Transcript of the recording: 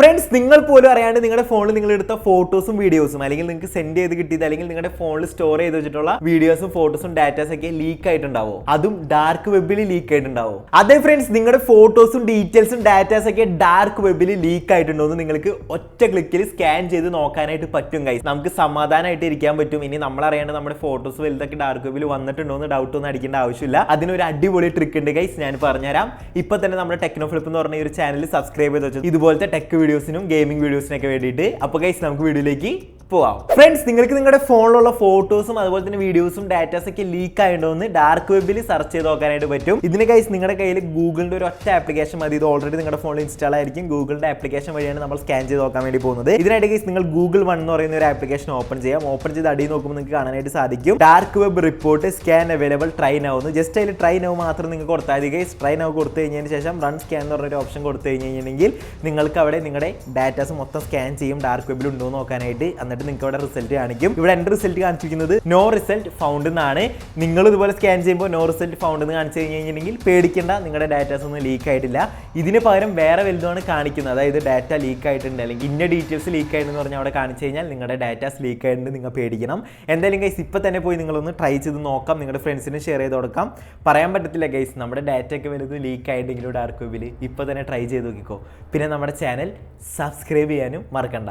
Friends നിങ്ങൾ പോലും അറിയാണ്ട് നിങ്ങളുടെ ഫോണിൽ നിങ്ങൾ എടുത്ത ഫോട്ടോസും വീഡിയോസും അല്ലെങ്കിൽ നിങ്ങൾക്ക് സെൻഡ് ചെയ്ത് കിട്ടിയത് അല്ലെങ്കിൽ നിങ്ങളുടെ ഫോണിൽ സ്റ്റോർ ചെയ്ത് വെച്ചിട്ടുള്ള വീഡിയോസും ഫോട്ടോസും ഡാറ്റാസ് ഒക്കെ ലീക്ക് ആയിട്ടുണ്ടാവോ? അതും ഡാർക്ക് വെബിൽ ലീക്ക് ആയിട്ടുണ്ടാവോ? അതേ ഫ്രണ്ട്സ് നിങ്ങളുടെ ഫോട്ടോസും ഡീറ്റെയിൽസും ഡാറ്റാസ് ഒക്കെ ഡാർക്ക് വെബിൽ ലീക്ക് ആയിട്ടുണ്ടോ എന്ന് നിങ്ങൾക്ക് ഒറ്റ ക്ലിക്കിൽ സ്കാൻ ചെയ്ത് നോക്കാനായിട്ട് പറ്റും കൈ നമുക്ക് സമാധാനമായിട്ട് ഇരിക്കാൻ പറ്റും. ഇനി നമ്മൾ അറിയാണ്ട് നമ്മുടെ ഫോട്ടോസ് വലുതൊക്കെ ഡാർക്ക് വെബിൽ വന്നിട്ടുണ്ടോ എന്ന് ഡൗട്ട് ഒന്നും അടിക്കേണ്ട ആവശ്യമില്ല. അതിനൊരു അടിപൊളി ട്രിക്ക് ഉണ്ട് കൈസ് ഞാൻ പറഞ്ഞുതരാം. ഇപ്പൊ തന്നെ നമ്മുടെ ടെക്നോ ഫ്ലിപ്പ് എന്ന് പറഞ്ഞ ഒരു ചാനൽ സബ്സ്ക്രൈബ് ചെയ്ത് വെച്ചു. ഇതുപോലത്തെ ടെക് വീഡിയോസിനും ഗെയിമിംഗ് വീഡിയോസിനൊക്കെ വേണ്ടിയിട്ട്. അപ്പോൾ ഗൈസ് നമുക്ക് വീഡിയോയിലേക്ക് പോവാം. ഫ്രണ്ട്സ് നിങ്ങൾക്ക് നിങ്ങളുടെ ഫോണിലുള്ള ഫോട്ടോസും അതുപോലെ തന്നെ വീഡിയോസും ഡാറ്റാസ് ഒക്കെ ലീക്ക് ആയിട്ടുണ്ടോ എന്ന് ഡാർക്ക് വെബിൽ സെർച്ച് ചെയ്ത് നോക്കാനായിട്ട് പറ്റും. ഇതിന് കൈസ് നിങ്ങളുടെ കയ്യിൽ ഗൂഗിളിന്റെ ഒരു ഒറ്റ ആപ്ലിക്കേഷൻ മതി. ഇത് ഓൾറെഡി നിങ്ങളുടെ ഫോണിൽ ഇൻസ്റ്റാൾ ആയിരിക്കും. ഗൂഗിളിന്റെ ആപ്ലിക്കേഷൻ വഴിയാണ് നമ്മൾ സ്കാൻ ചെയ്ത് നോക്കാൻ വേണ്ടി പോകുന്നത്. ഇതിനായിട്ട് കൈസ് നിങ്ങൾ ഗൂഗിൾ വൺ എന്ന് പറയുന്ന ഒരു ആപ്ലിക്കേഷൻ ഓപ്പൺ ചെയ്യാം. ഓപ്പൺ ചെയ്ത് അടി നോക്കുമ്പോൾ നിങ്ങൾക്ക് കാണാനായിട്ട് സാധിക്കും. Dark web report scan available try ആവുന്നു ജസ്റ്റ് അതിൽ ട്രൈ നൗ മാത്രം നിങ്ങൾക്ക് കൊടുത്താൽ മതി ട്രൈ നൗ കൊടുത്തു കഴിഞ്ഞതിന് ശേഷം റൺ സ്കാൻ എന്ന് പറഞ്ഞൊരു ഓപ്ഷൻ കൊടുത്തു കഴിഞ്ഞിട്ടുണ്ടെങ്കിൽ നിങ്ങൾക്ക് അവിടെ നിങ്ങളുടെ ഡാറ്റാസ് മൊത്തം സ്കാൻ ചെയ്യും. ഡാർക്ക് വെബിൽ ഉണ്ടോ നോക്കാനായിട്ട്. എന്നിട്ട് നിങ്ങൾക്ക് അവിടെ റിസൾട്ട് കാണിക്കും. ഇവിടെ എന്റെ റിസൾട്ട് കാണിച്ചിരിക്കുന്നത് നോ റിസൾട്ട് ഫൗണ്ട് എന്നാണ് നിങ്ങൾ ഇതുപോലെ സ്കാൻ ചെയ്യുമ്പോൾ നോ റിസൾട്ട് ഫൗണ്ട് എന്ന് കാണിച്ചു കഴിഞ്ഞിട്ടുണ്ടെങ്കിൽ പേടിക്കേണ്ട നിങ്ങളുടെ ഡാറ്റാസ് ഒന്നും ലീക്ക് ആയിട്ടില്ല. ഇതിന് പകരം വേറെ വലുതാണ് കാണിക്കുന്നത്. അതായത് ഡാറ്റ ലീക്ക് ആയിട്ടുണ്ട്. അല്ലെങ്കിൽ ഇന്ന ഡീറ്റെയിൽസ് ലീക്ക് ആയിട്ടെന്ന് പറഞ്ഞാൽ അവിടെ കാണിച്ചു കഴിഞ്ഞാൽ നിങ്ങളുടെ ഡാറ്റാസ് ലീക്ക് ആയിട്ടുണ്ട് നിങ്ങൾ പേടിക്കണം. എന്തായാലും ഗൈസ് ഇപ്പം തന്നെ പോയി നിങ്ങളൊന്ന് ട്രൈ ചെയ്ത് നോക്കാം. നിങ്ങളുടെ ഫ്രണ്ട്സിന് ഷെയർ ചെയ്ത് കൊടുക്കാം. പറയാൻ പറ്റത്തില്ല ഗൈസ് നമ്മുടെ ഡാറ്റ ഒക്കെ വലുത് ലീക്ക് ആയിട്ടെങ്കിലും ഡാർക്ക് വെബിൽ ഇപ്പോൾ തന്നെ ട്രൈ ചെയ്ത് നോക്കിക്കോ. പിന്നെ നമ്മുടെ ചാനൽ സബ്സ്ക്രൈബ് ചെയ്യാനും മറക്കണ്ട.